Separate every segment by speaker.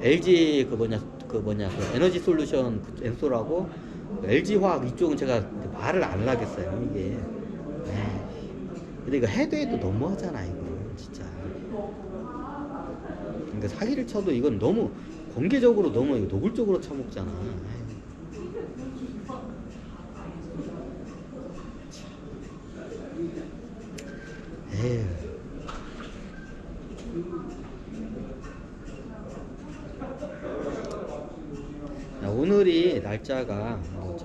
Speaker 1: LG 그 뭐냐 그 뭐냐 그 에너지 솔루션 그 엔소라고 LG 화학 이쪽은 제가 말을 안 하겠어요 이게. 근데 이거 해도 해도 너무하잖아 이거 진짜. 그러니까 사기를 쳐도 이건 너무 공개적으로 너무 이거 노골적으로 쳐먹잖아. 에휴. 자, 오늘이 날짜가 어,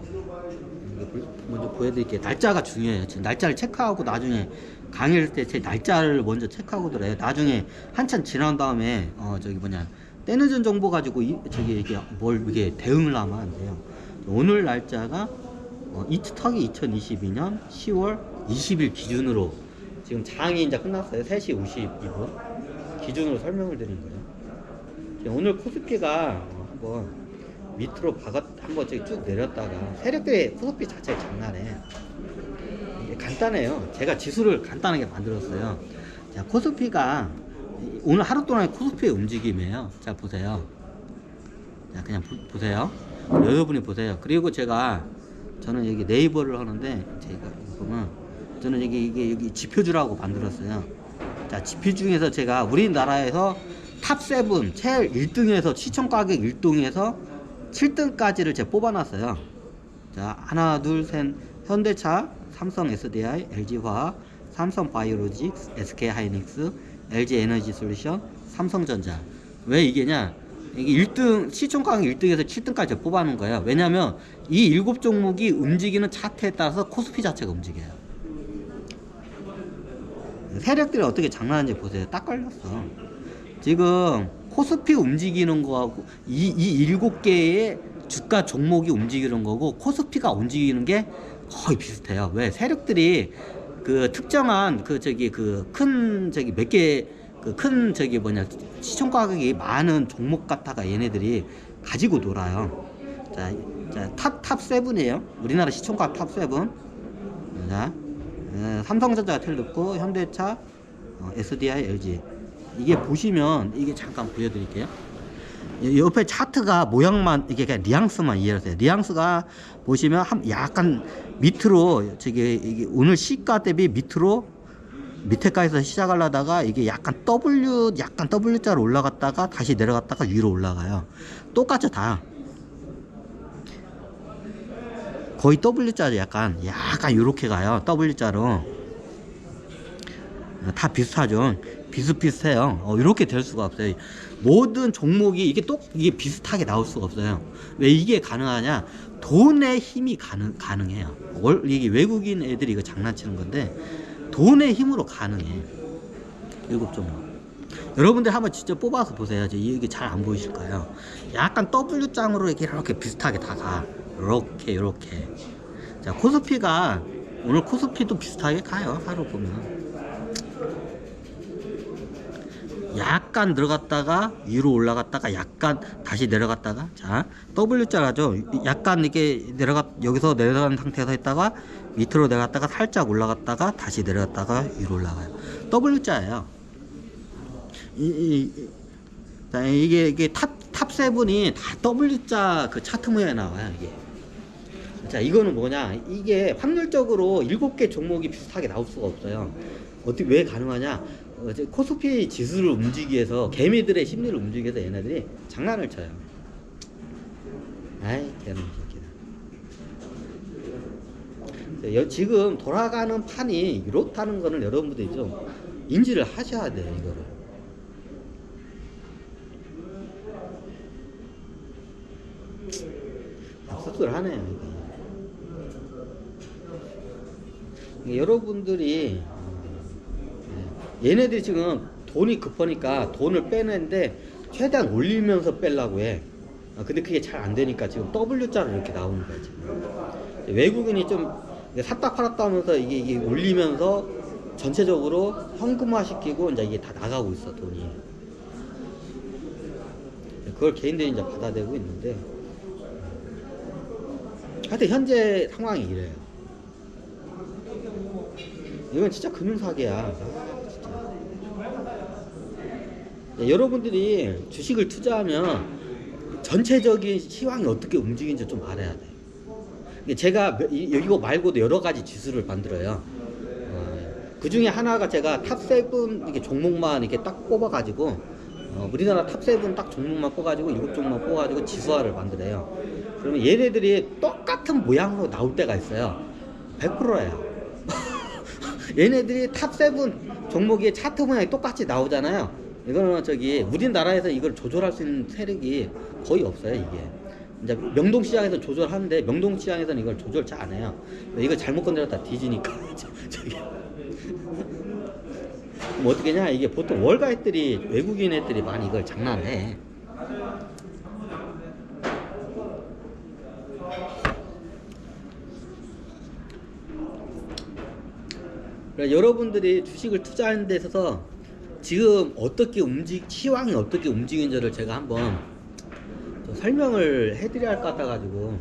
Speaker 1: 먼저 보여드릴게요. 날짜가 중요해요. 지금 날짜를 체크하고 나중에 강의할 때 제 날짜를 먼저 체크하고 들어요. 나중에 한참 지난 다음에 어 저기 뭐냐 때늦은 정보 가지고 이, 저기 이게 뭘 이게 대응을 하면 안 돼요. 오늘 날짜가 어, 이특이 2022년 10월 20일 기준으로 지금 장이 이제 끝났어요. 3시 52분 기준으로 설명을 드린 거예요. 오늘 코스피가 어, 한번 밑으로 박았 한번 쭉 내렸다가 세력들의 코스피 자체가 장난해. 간단해요. 제가 지수를 간단하게 만들었어요. 자, 코스피가 이- 오늘 하루 동안의 코스피의 움직임이에요. 자, 보세요. 자, 그냥 보, 세요 여러분이 보세요. 그리고 제가 저는 여기 네이버를 하는데 제가 보면 저는 여기 이게 여기 지표주라고 만들었어요. 자, 지표 중에서 제가 우리나라에서 탑 세븐 제일 1등에서 시청 가격 1등에서 7등까지를 제가 뽑아놨어요. 자, 하나, 둘, 셋. 현대차, 삼성 SDI, LG화학, 삼성 바이오로직스, SK 하이닉스, LG 에너지 솔루션, 삼성전자. 왜 이게냐? 이게 1등, 시총 가격 1등에서 7등까지 뽑아놓은 거예요. 왜냐면 이 일곱 종목이 움직이는 차트에 따라서 코스피 자체가 움직여요. 세력들이 어떻게 장난하는지 보세요. 딱 걸렸어. 지금 코스피 움직이는 거하고 이, 이 일곱 개의 주가 종목이 움직이는 거고 코스피가 움직이는 게 거의 비슷해요. 왜 세력들이 그 특정한 그 저기 그 큰 저기 몇 개 그 큰 저기 뭐냐 시총 가격이 많은 종목 같다가 얘네들이 가지고 놀아요. 자, 자, 탑, 탑 세븐이에요. 우리나라 시총가 탑 세븐. 자, 에, 삼성전자가 제일 높고 현대차, 어, SDI, LG. 이게 보시면 이게 잠깐 보여드릴게요. 이 옆에 차트가 모양만 이게 그냥 뉘앙스만 이해하세요. 뉘앙스가 보시면 한 약간 밑으로 저기 오늘 시가 대비 밑으로 밑에까지서 시작하려다가 이게 약간 W 약간 W자로 올라갔다가 다시 내려갔다가 위로 올라가요. 똑같죠 다. 거의 W자로 약간 약간 요렇게 가요. W자로. 다 비슷하죠. 비슷비슷해요. 어, 이렇게 될 수가 없어요. 모든 종목이 이게 똑 이게 비슷하게 나올 수가 없어요. 왜 이게 가능하냐? 돈의 힘이 가능 가능해요. 월, 이게 외국인 애들이 이거 장난치는 건데 돈의 힘으로 가능해. 일곱 종목. 여러분들 한번 직접 뽑아서 보세요. 이게 잘 안 보이실까요? 약간 W장으로 이렇게 이렇게 비슷하게 다 가. 이렇게 이렇게. 자 코스피가 오늘 코스피도 비슷하게 가요. 하루 보면. 약간 들어갔다가 위로 올라갔다가 약간 다시 내려갔다가 자 W자라죠. 약간 이렇게 내려갔 여기서 내려가는 상태에서 있다가 밑으로 내려갔다가 살짝 올라갔다가 다시 내려갔다가 위로 올라가요. W자예요. 이, 이, 이- 자, 이게 이게 탑탑 세븐이 다 W자 그 차트 모양이 나와요 이게. 자 이거는 뭐냐? 이게 확률적으로 일곱 개 종목이 비슷하게 나올 수가 없어요. 어떻게 왜 가능하냐 코스피 지수를 움직이기 위해서 개미들의 심리를 움직이기 위해서 얘네들이 장난을 쳐요. 아이 개놈 새끼들. 여- 지금 돌아가는 판이 이렇다는 거는 여러분들이 좀 인지를 하셔야 돼요 이거를. 씁쓸하네요 이게 여러분들이 예, 얘네들이 지금 돈이 급하니까 돈을 빼는데 최대한 올리면서 빼려고 해. 아, 근데 그게 잘 안 되니까 지금 W자로 이렇게 나오는 거야 지금. 외국인이 좀 샀다 팔았다 하면서 이게, 이게 올리면서 전체적으로 현금화 시키고 이제 이게 다 나가고 있어 돈이. 그걸 개인들이 이제 받아들고 있는데 하여튼 현재 상황이 이래요. 이건 진짜 금융사기야. 네, 여러분들이 주식을 투자하면 전체적인 시황이 어떻게 움직이는지 좀 알아야 돼요. 제가 이거 말고도 여러 가지 지수를 만들어요. 그 중에 하나가 제가 탑7 이렇게 종목만 이렇게 딱 뽑아가지고 어, 우리나라 탑7 딱 종목만 뽑아가지고 일곱 종목만 뽑아가지고 지수화를 만들어요. 그러면 얘네들이 똑같은 모양으로 나올 때가 있어요. 100%예요. 얘네들이 탑7 종목의 차트 모양이 똑같이 나오잖아요. 이거는 저기 우리나라에서 이걸 조절할 수 있는 세력이 거의 없어요, 이게. 이제 명동시장에서 조절하는데 명동시장에서는 이걸 조절 잘 안 해요. 이거 잘못 건드렸다 뒤지니까 저기. 그럼 어떻게 냐 이게 보통 월가 애들이 외국인 애들이 많이 이걸 장난해. 그러니까 여러분들이 주식을 투자하는 데 있어서 지금 어떻게 움직 시황이 어떻게 움직이는지를 제가 한번 좀 설명을 해드려야 할 것 같아 가지고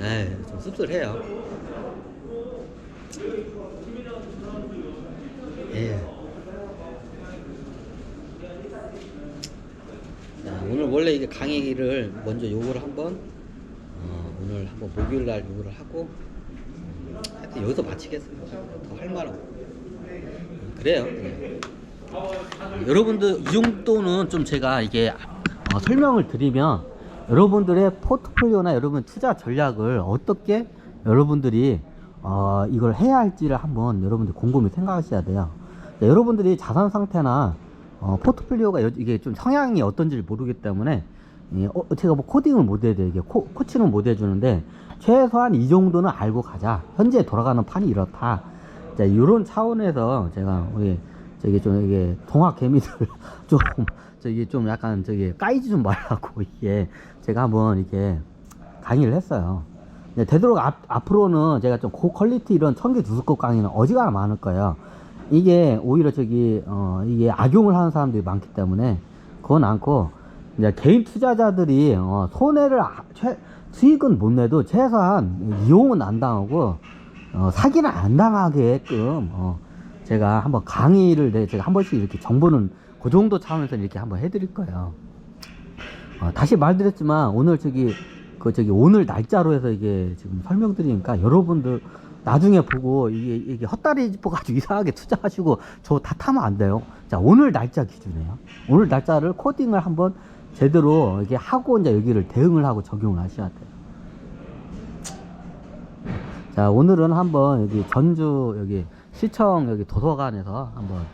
Speaker 1: 에이 좀 씁쓸해요. 예. 자, 오늘 원래 이게 강의를 먼저 요거를 한번 어, 오늘 한번 목요일 날 요거를 하고 음, 하여튼 여기서 마치겠습니다. 더 할말 없고 음, 그래요. 예. 여러분들 이 정도는 좀 제가 이게 어, 설명을 드리면 여러분들의 포트폴리오나 여러분 투자 전략을 어떻게 여러분들이 어, 이걸 해야 할지를 한번 여러분들 곰곰이 생각하셔야 돼요. 자, 여러분들이 자산 상태나 어, 포트폴리오가 여- 이게 좀 성향이 어떤지를 모르기 때문에 예, 어, 제가 뭐 코딩을 못 해도 이게 코, 코치는 못 해주는데 최소한 이 정도는 알고 가자. 현재 돌아가는 판이 이렇다. 자, 이런 차원에서 제가 우리 저기 좀 이게 동학 개미들 좀 저기 좀 약간 저기 까이지 좀 말라고 이게 제가 한번 이렇게 강의를 했어요. 네, 되도록 앞, 앞으로는 제가 좀 고퀄리티 이런 청계 두수급 강의는 어지간한 많을 거예요. 이게 오히려 저기 어 이게 악용을 하는 사람들이 많기 때문에 그건 않고 이제 개인 투자자들이 어 손해를 아- 최, 수익은 못 내도 최소한 이용은 안 당하고 어 사기는 안 당하게끔 어 제가 한번 강의를 내 제가 한 번씩 이렇게 정보는 그 정도 차원에서 이렇게 한번 해드릴 거예요. 어, 다시 말드렸지만 오늘 저기 그 저기 오늘 날짜로 해서 이게 지금 설명드리니까 여러분들 나중에 보고 이게 이게 헛다리 짚어가지고 이상하게 투자하시고 저 다 타면 안 돼요. 자 오늘 날짜 기준이에요. 오늘 날짜를 코딩을 한번 제대로 이게 하고 이제 여기를 대응을 하고 적용을 하셔야 돼요. 자 오늘은 한번 여기 전주 여기 시청 여기 도서관에서 한번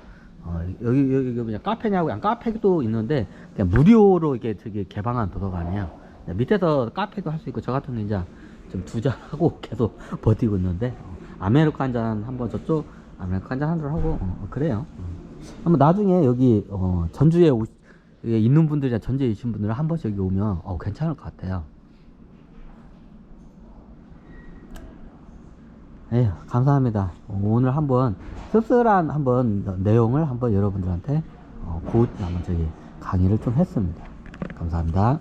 Speaker 1: 어, 여기 여기 그냥 카페냐고 그냥 카페도 있는데 그냥 무료로 이게 저기 개방한 도서관이에요. 네, 밑에서 카페도 할 수 있고 저 같은 경우 이제 좀 두 잔 하고 계속 버티고 있는데 어, 아메리카 한 잔 한번 저쪽 아메리카 한 잔 한 잔 하고 어, 그래요. 어. 한번 나중에 여기 어, 전주에 오, 여기 있는 분들이나 전주에 계신 분들은 한 번씩 여기 오면 어, 괜찮을 것 같아요. 예, 감사합니다. 어, 오늘 한번 씁쓸한 한번 내용을 한번 여러분들한테 어, 곧 한번 저기 강의를 좀 했습니다. 감사합니다.